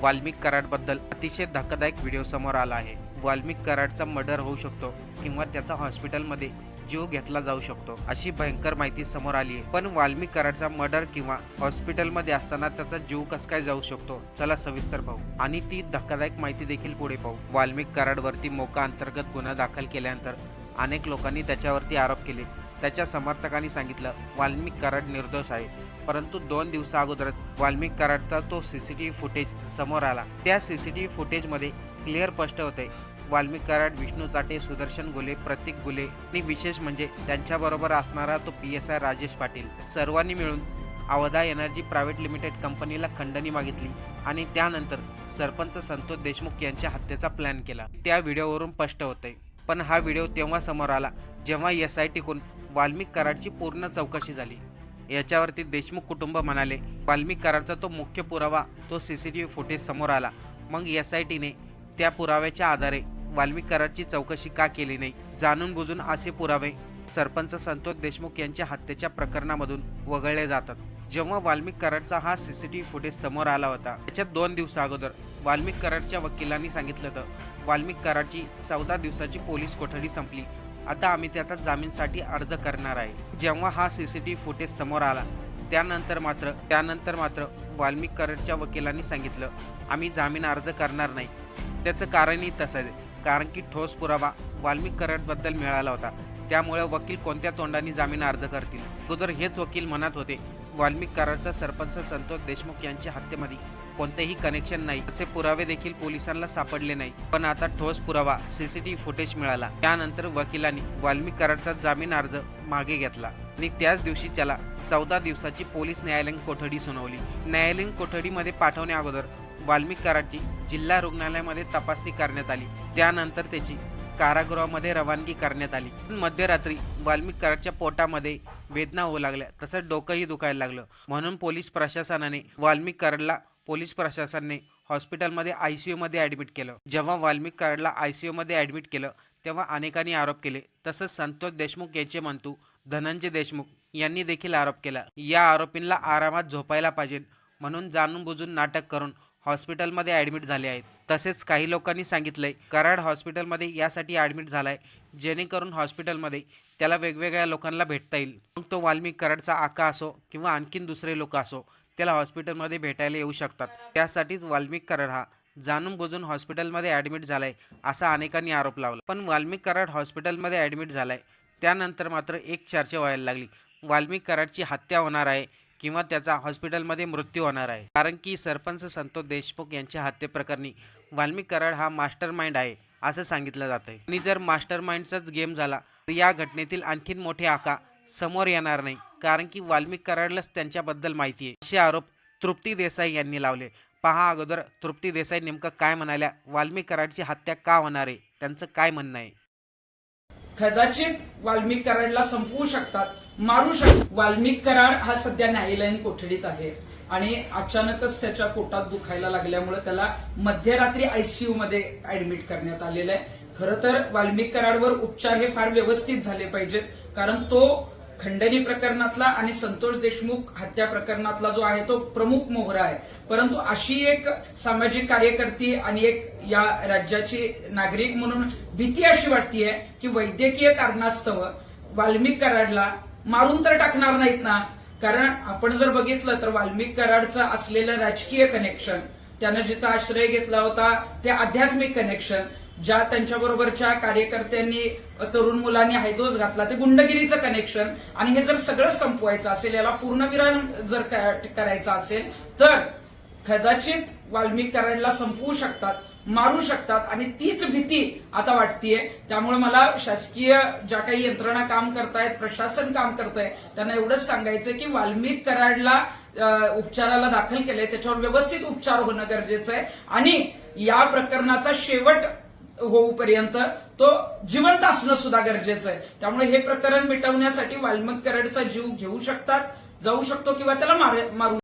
वाल्मिक कराडबद्दल अतिशय धक्कादायक व्हिडिओ समोर आला आहे. वाल्मिक कराडचा मर्डर होऊ शकतो किंवा त्याचा हॉस्पिटलमध्ये जीव घेतला जाऊ शकतो अशी भयंकर माहिती समोर आली आहे. पण वाल्मिक कराडचा मर्डर किंवा हॉस्पिटलमध्ये असताना त्याचा जीव कस काय जाऊ शकतो? चला सविस्तर पाहू. आणि ती धक्कादायक माहिती देखील पुढे पाहू. वाल्मिक कराडवरती मोका अंतर्गत गुन्हा दाखल केल्यानंतर अनेक लोकांनी त्याच्यावरती आरोप केले. त्याच्या समर्थकांनी सांगितलं वाल्मिक कराड निर्दोष आहे. परंतु दोन दिवसा अगोदरच वाल्मिक कराडचा तो सीसीटीव्ही फुटेज समोर आला. त्या सीसीटीव्ही फुटेजमध्ये क्लिअर स्पष्ट होते वाल्मिक कराड विष्णू चाटे सुदर्शन गुले प्रतीक गुले आणि विशेष म्हणजे त्यांच्याबरोबर असणारा तो P S I Rajesh Patil. सर्वांनी मिळून अवधा एनर्जी प्रायव्हेट लिमिटेड कंपनीला खंडणी मागितली आणि त्यानंतर सरपंच संतोष देशमुख यांच्या हत्येचा प्लॅन केला. त्या व्हिडिओवरून स्पष्ट होते पण हा व्हिडिओ तेव्हा समोर आला जेव्हा एस आय टीकून वाल्मिक कराडची पूर्ण चौकशी झाली. याच्यावरती देशमुख कुटुंब म्हणाले वाल्मिक कराडचा तो मुख्य पुरावा तो C C T V footage समोर आला. मग एस आय टीने त्या पुराव्याच्या आधारे वाल्मिक कराडची चौकशी का केली नाही? जाणून बुजून असे पुरावे सरपंच संतोष देशमुख यांच्या हत्येच्या प्रकरणामधून वगळले जातात. जेव्हा वाल्मिक कराडचा हा C C T V footage समोर आला होता त्याच्यात दोन दिवसा अगोदर वाल्मिक कराडच्या वकिलांनी सांगितलं होतं वाल्मिक कराडची चौदा दिवसाची पोलीस कोठडी संपली. आता आम्ही त्याचा जामीनसाठी अर्ज करणार आहे. जेव्हा हा C C T V footage समोर आला त्यानंतर मात्र त्यानंतर मात्र वाल्मिकरच्या वकिलांनी सांगितलं आम्ही जामीन अर्ज करणार नाही. त्याचं कारणही तसं आहे. कारण की ठोस पुरावा वाल्मिक कराडबद्दल मिळाला होता. त्यामुळे वकील कोणत्या तोंडाने जामीन अर्ज करतील? अगोदर हेच वकील म्हणत होते वाल्मिक कराडचा सरपंच संतोष देशमुख यांच्या हत्येमध्ये कोणतेही कनेक्शन नाही. असे पुरावे देखील पोलिसांना सापडले नाही. पण आता ठोस पुरावा सीसीटीव्ही फुटेज मिळाला. त्यानंतर वकिलांनी वाल्मिक कराडचा जामीन अर्ज मागे घेतला. आणि त्याच दिवशी त्याला चौदा दिवसाची पोलीस न्यायालयीन कोठडी सुनावली. न्यायालयीन कोठडीमध्ये पाठवण्या अगोदर वाल्मिक कराडची जिल्हा रुग्णालयामध्ये तपासणी करण्यात आली. त्यानंतर त्याची कारागृहामध्ये रवानगी करण्यात आली. मध्यरात्री वाल्मिक कराडच्या पोटामध्ये वेदना होऊ लागल्या. तसंच डोकंही दुखायला लागलं. म्हणून पोलीस प्रशासनाने वाल्मिक कराडला पोलीस प्रशासनाने हॉस्पिटलमध्ये आय सी यूमध्ये ॲडमिट केलं. जेव्हा वाल्मिक कराडला आय सी यूमध्ये ॲडमिट केलं तेव्हा अनेकांनी आरोप केले. तसंच संतोष देशमुख यांचे मंतू धनंजय देशमुख यांनी देखील आरोप केला. या आरोपींना आरामात झोपायला पाहिजे म्हणून जाणून बुजून नाटक करून हॉस्पिटलमध्ये ॲडमिट झाले आहेत. तसेच काही लोकांनी सांगितलंय कराड हॉस्पिटलमध्ये यासाठी ॲडमिट झालाय जेणेकरून हॉस्पिटलमध्ये त्याला वेगवेगळ्या लोकांना भेटता येईल. मग तो वाल्मिक कराडचा आका असो किंवा आणखीन दुसरे लोक असो त्याला हॉस्पिटलमध्ये भेटायला येऊ शकतात. त्यासाठीच वाल्मिक कराड हा जाणून बुजून हॉस्पिटलमध्ये ॲडमिट झालाय असा अनेकांनी आरोप लावला. पण वाल्मिक कराड हॉस्पिटलमध्ये ॲडमिट झालाय. त्यानंतर मात्र एक चर्चा व्हायला लागली. वाल्मिक कराडची हत्या होणार आहे किंवा त्याचा हॉस्पिटलमध्ये मृत्यू होणार आहे? कारण की सरपंच संतोष देशमुख यांच्या हत्येप्रकरणी वाल्मिक कराड हा मास्टर माइंड आहे असं सांगितलं जात आहे आणि जर मास्टर माइंडचाच गेम झाला तर या घटनेतील आणखीन मोठे आका समोर येणार नाही. कारण की वाल्मिक कराडलाच त्यांच्याबद्दल माहिती आहे. असे आरोप तृप्ती देसाई यांनी लावले. पहा अगोदर तृप्ती देसाई नेमकं काय म्हणाल्या? वाल्मिक कराडची हत्या का होणार आहे? त्यांचं काय म्हणणं आहे? कदाचित वाल्मिक कराडला संपवू शकतात मारू शकतात. वाल्मिक कराड हा सध्या न्यायालयीन कोठडीत आहे. आणि अचानकच त्याच्या पोटात दुखायला लागल्यामुळे त्याला मध्यरात्री आयसीयू मध्ये ऍडमिट करण्यात आलेलं आहे. खरं तर वाल्मिक कराडवर उपचार हे फार व्यवस्थित झाले पाहिजेत कारण तो खंडणी प्रकरणातला आणि संतोष देशमुख हत्या प्रकरणातला जो आहे तो प्रमुख मोहरा आहे. परंतु अशी एक सामाजिक कार्यकर्ती आणि एक या राज्याची नागरिक म्हणून भीती अशी वाटतीये की वैद्यकीय कारणास्तव वाल्मिक कराडला मारून तर टाकणार नाहीत ना? कारण आपण जर बघितलं तर वाल्मिक कराडचं असलेलं राजकीय कनेक्शन त्यानं जिथं आश्रय घेतला होता ते आध्यात्मिक कनेक्शन ज्या त्यांच्याबरोबरच्या कार्यकर्त्यांनी तरुण मुलांनी हायदोस घातला ते गुंडगिरीचं कनेक्शन आणि हे जर सगळं संपवायचं असेल याला पूर्णविराम जर करायचा असेल तर कदाचित वाल्मिक कराडला संपवू शकतात मारू शकतात. आणि तीच भीती आता वाटतीये. त्यामुळे मला शासकीय ज्या काही यंत्रणा काम करतायत प्रशासन काम करतंय त्यांना एवढंच सांगायचं की वाल्मिक कराडला उपचाराला दाखल केलंय. त्याच्यावर व्यवस्थित उपचार होणं गरजेचं आहे. आणि या प्रकरणाचा शेवट होऊपर्यंत तो जिवंत असणं सुद्धा गरजेचं आहे. त्यामुळे हे प्रकरण मिटवण्यासाठी वाल्मिक कराडचा जीव घेऊ शकतात जाऊ शकतो किंवा त्याला मार- मारू